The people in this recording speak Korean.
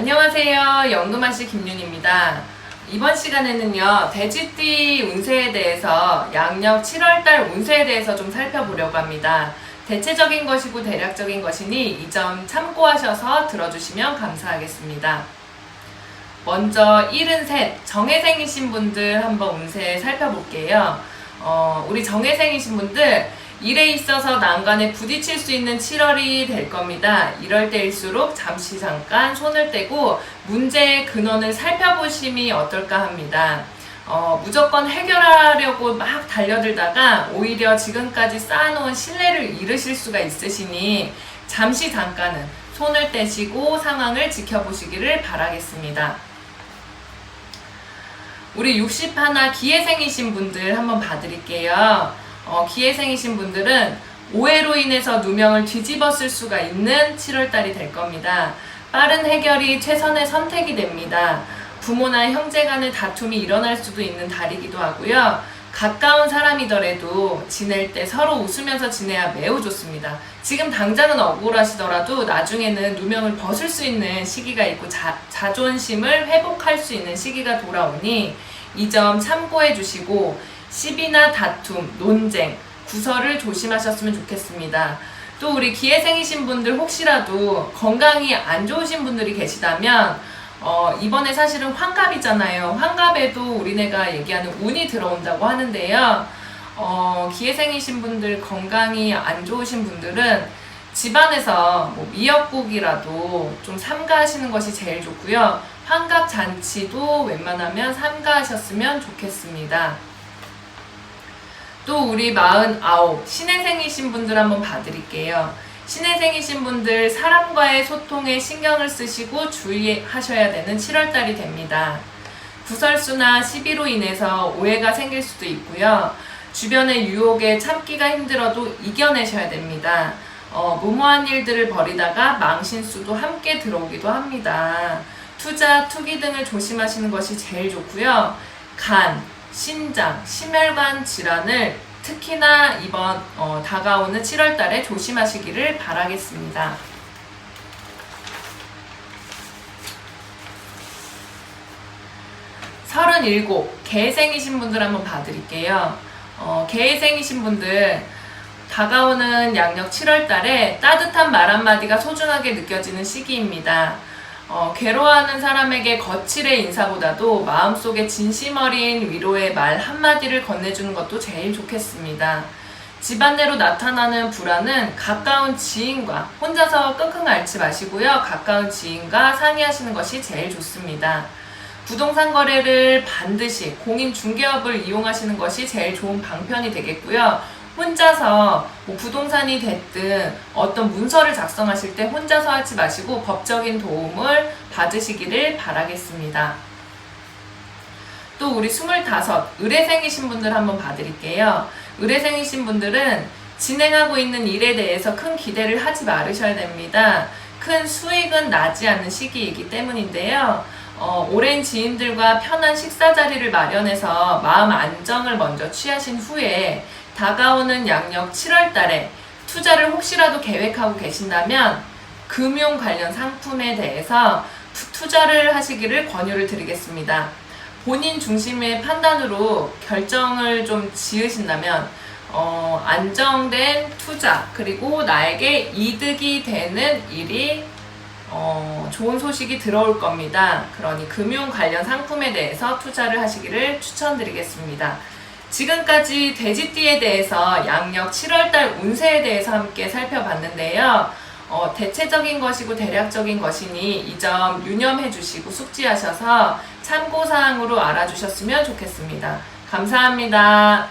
안녕하세요. 연금아씨 김윤입니다. 이번 시간에는요, 돼지띠 운세에 대해서 양력 7월달 운세에 대해서 좀 살펴보려고 합니다. 대체적인 것이고 대략적인 것이니 이 점 참고하셔서 들어주시면 감사하겠습니다. 먼저 73 정해생이신 분들 한번 운세 살펴볼게요. 어, 우리 정해생이신 분들 일에 있어서 난관에 부딪힐 수 있는 7월이 될 겁니다. 이럴 때일수록 잠시 잠깐 손을 떼고 문제의 근원을 살펴보심이 어떨까 합니다. 어, 무조건 해결하려고 막 달려들다가 오히려 지금까지 쌓아놓은 신뢰를 잃으실 수가 있으시니 잠시 잠깐은 손을 떼시고 상황을 지켜보시기를 바라겠습니다. 우리 61 기회생이신 분들 한번 봐드릴게요. 어, 기회생이신 분들은 오해로 인해서 누명을 뒤집어 쓸 수가 있는 7월달이 될 겁니다. 빠른 해결이 최선의 선택이 됩니다. 부모나 형제 간의 다툼이 일어날 수도 있는 달이기도 하고요. 가까운 사람이더라도 지낼 때 서로 웃으면서 지내야 매우 좋습니다. 지금 당장은 억울하시더라도 나중에는 누명을 벗을 수 있는 시기가 있고 자, 자존심을 회복할 수 있는 시기가 돌아오니 이 점 참고해 주시고 시비나 다툼, 논쟁, 구설을 조심하셨으면 좋겠습니다. 또 우리 기회생이신 분들 혹시라도 건강이 안 좋으신 분들이 계시다면 어, 이번에 사실은 환갑이잖아요. 환갑에도 우리네가 얘기하는 운이 들어온다고 하는데요. 어, 기회생이신 분들 건강이 안 좋으신 분들은 집안에서 뭐 미역국이라도 좀 삼가하시는 것이 제일 좋고요. 환갑 잔치도 웬만하면 삼가하셨으면 좋겠습니다. 또 우리 49 신혜생이신 분들 한번 봐드릴게요. 신혜생이신 분들 사람과의 소통에 신경을 쓰시고 주의하셔야 되는 7월달이 됩니다. 구설수나 시비로 인해서 오해가 생길 수도 있고요. 주변의 유혹에 참기가 힘들어도 이겨내셔야 됩니다. 어, 무모한 일들을 벌이다가 망신수도 함께 들어오기도 합니다. 투자, 투기 등을 조심하시는 것이 제일 좋고요. 간, 신장, 심혈관 질환을 특히나 이번 어, 다가오는 7월 달에 조심하시기를 바라겠습니다. 서른일곱 개생이신 분들 한번 봐드릴게요. 어, 개생이신 분들 다가오는 양력 7월 달에 따뜻한 말 한마디가 소중하게 느껴지는 시기입니다. 어, 괴로워하는 사람에게 거칠의 인사보다도 마음속에 진심 어린 위로의 말 한마디를 건네주는 것도 제일 좋겠습니다. 집안내로 나타나는 불안은 가까운 지인과 혼자서 끙끙 앓지 마시고요. 가까운 지인과 상의하시는 것이 제일 좋습니다. 부동산 거래를 반드시 공인 중개업을 이용하시는 것이 제일 좋은 방편이 되겠고요. 혼자서 뭐 부동산이 됐든 어떤 문서를 작성하실 때 혼자서 하지 마시고 법적인 도움을 받으시기를 바라겠습니다. 또 우리 25 의뢰생이신 분들 한번 봐드릴게요. 의뢰생이신 분들은 진행하고 있는 일에 대해서 큰 기대를 하지 말으셔야 됩니다. 큰 수익은 나지 않는 시기이기 때문인데요. 어, 오랜 지인들과 편한 식사 자리를 마련해서 마음 안정을 먼저 취하신 후에 다가오는 양력 7월 달에 투자를 혹시라도 계획하고 계신다면 금융 관련 상품에 대해서 투- 투자를 하시기를 권유를 드리겠습니다. 본인 중심의 판단으로 결정을 좀 지으신다면 어, 안정된 투자 그리고 나에게 이득이 되는 일이 어, 좋은 소식이 들어올 겁니다. 그러니 금융 관련 상품에 대해서 투자를 하시기를 추천드리겠습니다. 지금까지 돼지띠에 대해서 양력 7월달 운세에 대해서 함께 살펴봤는데요. 어, 대체적인 것이고 대략적인 것이니 이 점 유념해 주시고 숙지하셔서 참고사항으로 알아주셨으면 좋겠습니다. 감사합니다.